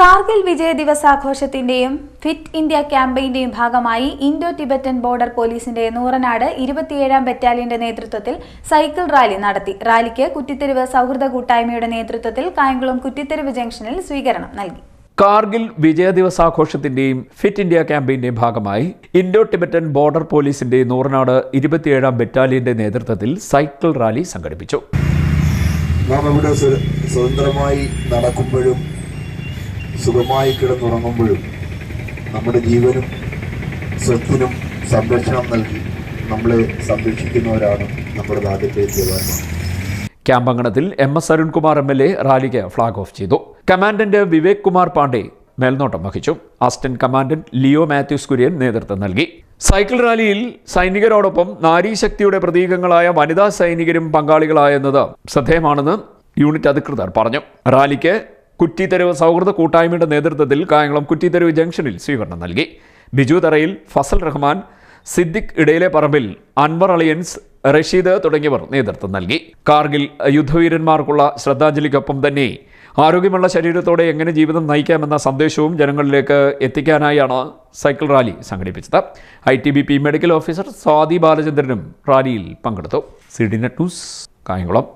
കാർഗിൽ വിജയ ദിവസാഘോഷത്തിന്റെയും fit India ക്യാമ്പയിന്റെയും ഭാഗമായി ഇൻഡോ ടിബറ്റൻ ബോർഡർ പോലീസിന്റെ നൂറനാട് ഇരുപത്തിയേഴാം ബറ്റാലിയന്റെ നേതൃത്വത്തിൽ സൈക്കിൾ റാലി നടത്തി. റാലിക്ക് കുറ്റിത്തെരുവ് സൗഹൃദ കൂട്ടായ്മയുടെ നേതൃത്വത്തിൽ കായംകുളം കുറ്റിത്തെരുവ് ജംഗ്ഷനിൽ സ്വീകരണം നൽകി. കാർഗിൽ വിജയ ദിവസാഘോഷത്തിന്റെയും ഫിറ്റ് ഇന്ത്യ ക്യാമ്പയിന്റെയും ഭാഗമായി ഇൻഡോ ടിബറ്റൻ ബോർഡർ പോലീസിന്റെ നൂറനാട് ഇരുപത്തിയേഴാം ബറ്റാലിയന്റെ നേതൃത്വത്തിൽ സൈക്കിൾ റാലി സംഘടിപ്പിച്ചു. നാം ഇവിടെ സ്വ- സ്വതന്ത്രമായി നടക്കുമ്പോഴും സുഖമായി കിടന്നുറങ്ങുമ്പോഴും നമ്മുടെ ജീവനും സ്വത്തിനും സംരക്ഷണം നൽകി നമ്മളെ സംരക്ഷിക്കുന്നവരാണ് നമ്മുടെ നാട്ടിലെ ജവാന്മാർ. ക്യാമ്പ് അങ്കണത്തിൽ M S Arunkumar M L A റാലിക്ക് ഫ്ളാഗ് ഓഫ് ചെയ്തു. കമാൻഡന്റ് വിവേക് കുമാർ പാണ്ഡെ മേൽനോട്ടം വഹിച്ചു. Assistant commandant Leo Mathews Kurian നേതൃത്വം നൽകി. സൈക്കിൾ റാലിയിൽ സൈനികരോടൊപ്പം നാരീശക്തിയുടെ പ്രതീകങ്ങളായ വനിതാ സൈനികരും പങ്കാളികളായെന്നത് ശ്രദ്ധേയമാണെന്ന് യൂണിറ്റ് അധികൃതർ പറഞ്ഞു. റാലിക്ക് കുറ്റിത്തെരുവ് സൗഹൃദ കൂട്ടായ്മയുടെ നേതൃത്വത്തിൽ കായംകുളം കുറ്റിത്തെരുവ് ജംഗ്ഷനിൽ സ്വീകരണം നൽകി. ബിജു തറയിൽ ഫസൽ റഹ്മാൻ സിദ്ദിഖ് ഇടയിലെ പറമ്പിൽ അൻവർ അളിയൻസ് റഷീദ് തുടങ്ങിയവർ നേതൃത്വം നൽകി. കാർഗിൽ യുദ്ധവീരന്മാർക്കുള്ള ശ്രദ്ധാഞ്ജലിക്കൊപ്പം തന്നെ ആരോഗ്യമുള്ള ശരീരത്തോടെ എങ്ങനെ ജീവിതം നയിക്കാമെന്ന സന്ദേശവും ജനങ്ങളിലേക്ക് എത്തിക്കാനായാണ് സൈക്കിൾ റാലി സംഘടിപ്പിച്ചത്. I T B P medical officer Swathi ബാലചന്ദ്രനും റാലിയിൽ പങ്കെടുത്തു. സിഡിനെറ്റ് ന്യൂസ് കായംകുളം.